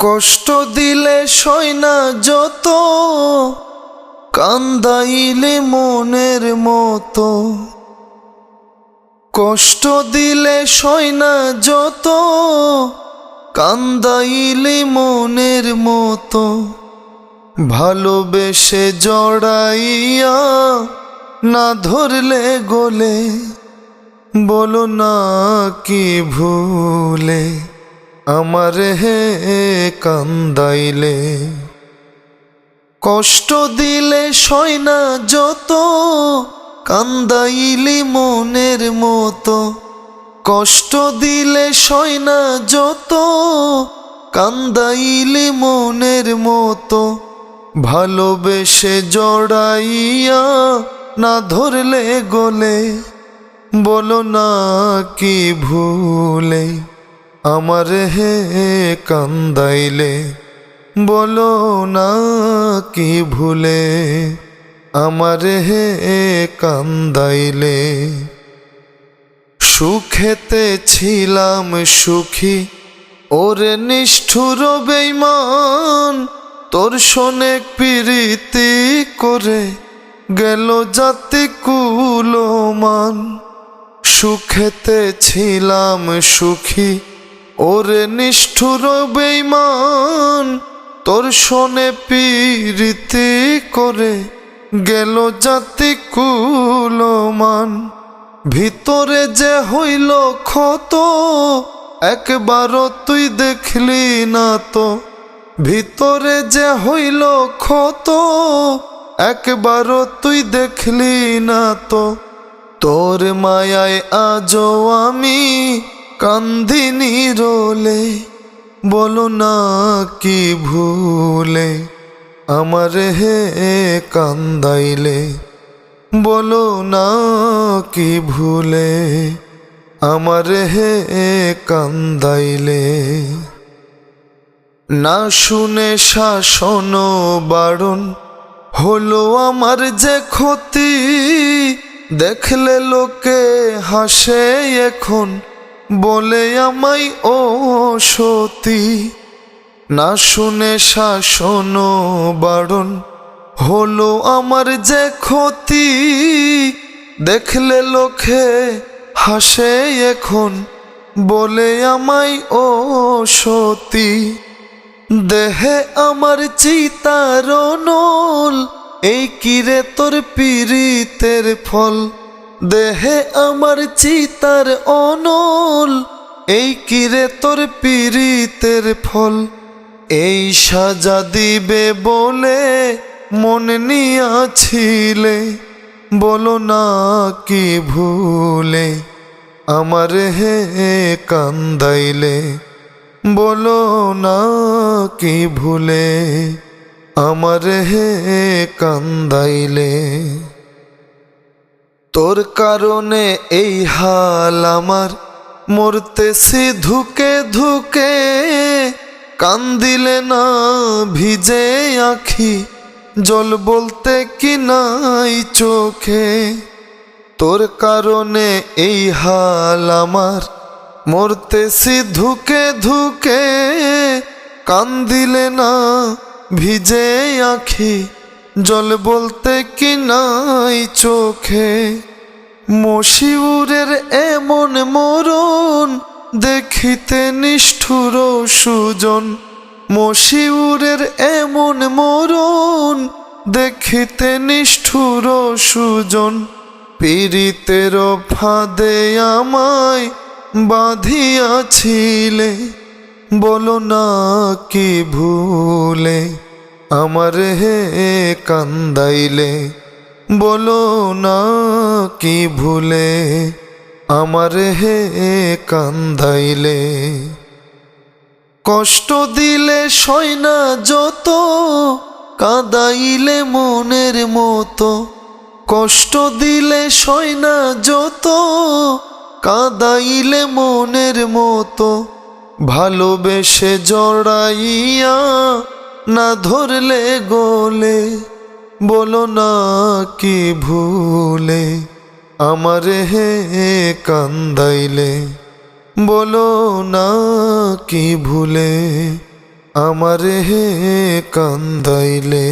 কষ্ট দিলে সয়না যত, কান্দাইলে মনের মতো। কষ্ট দিলে সয়না যত, কান্দাইলে মনের মতো। ভালোবেসে জড়াইয়া না ধরলে গোলে, বলো না কি ভুলে। আমার হে কান্দাইলে, কষ্ট দিলে সয়না যত, কান্দাইলি মনের মতো। কষ্ট দিলে সয়না যত, কান্দাইলি মনের মতো। ভালোবেসে জড়াইয়া না ধরলে গলে, বলো না কি ভুলে। আমার হে কান্দাইলে, বলো না কি ভুলে? আমার হে কান্দাইলে, সুখেতে ছিলাম সুখী, ওরে নিষ্ঠুর বেইমান তোর শোনে প্রীতি করে গেল জাতি কুলমান। সুখেতে ছিলাম সুখী ওরে নিষ্ঠুর বেইমান তোর শোনে পীরিতি করে গেল জাতি কুলমান ভিতরে যে হইল ক্ষত, একবারও তুই দেখলি না তো। ভিতরে যে হইল ক্ষত, একবারও তুই দেখলি না তো। তোর মায়ায় আজও আমি কান্দিনি রোলে বলো না কি ভুলে, আমার হে কান্দাইলে, বলো না কি ভুলে, আমার হে কান্দাইলে। না শুনে শাসন বারণ হলো আমার যে ক্ষতি, দেখলে লোকে হাসে এখন। বলে আমায়, ও সতী, না শুনে শাসন বারণ হলো আমার যে ক্ষতি। দেখলে লোকে হাসে এখন, বলে আমায়, ও সতী, দেহে আমার চিতার নল এই কিরে তোর পীড়িতের ফল? দেহে আমার চিতার অনল, এই কিরে তোর পীড়িতের ফল? এই সাজা দিবে বলে মন নিয়াছিলে বলো না কি ভুলে, আমার হে কান্দাইলে, বলো না কি ভুলে, আমার হে কান্দাইলে। তোর কারণে এই হাল আমার মরতেছি ধুকে ধুকে কান্দিলে না ভিজে আখি, জল বলতে কি নাই চোখে। তোর কারণে এই হাল আমার মরতেছি ধুকে ধুকে কান্দিলে না ভিজে আখি, জল বলতে কি নাই চোখে। মশিউরের এমন মরণ দেখিতে নিষ্ঠুর সুজন। মশিউরের এমন মরণ দেখিতে নিষ্ঠুর সুজন। পীড়িতের ফাঁদে আমায় বাঁধিয়াছিলে, বলো না কি ভুলে, আমার হে কান্দাইলে। বলো না কি ভুলে আমার হে কান্দাইলে? কষ্ট দিলে সয়না যত, কাদাইলে মনের মতো। কষ্ট দিলে সয়না যত, কাদাইলে মনের মতো। ভালোবেসে জড়াইয়া না ধরলে গোলে। বলো না কি ভুলে আমার হে কান্দাইলে। বলো না কি ভুলে আমারে হে কান্দাইলে।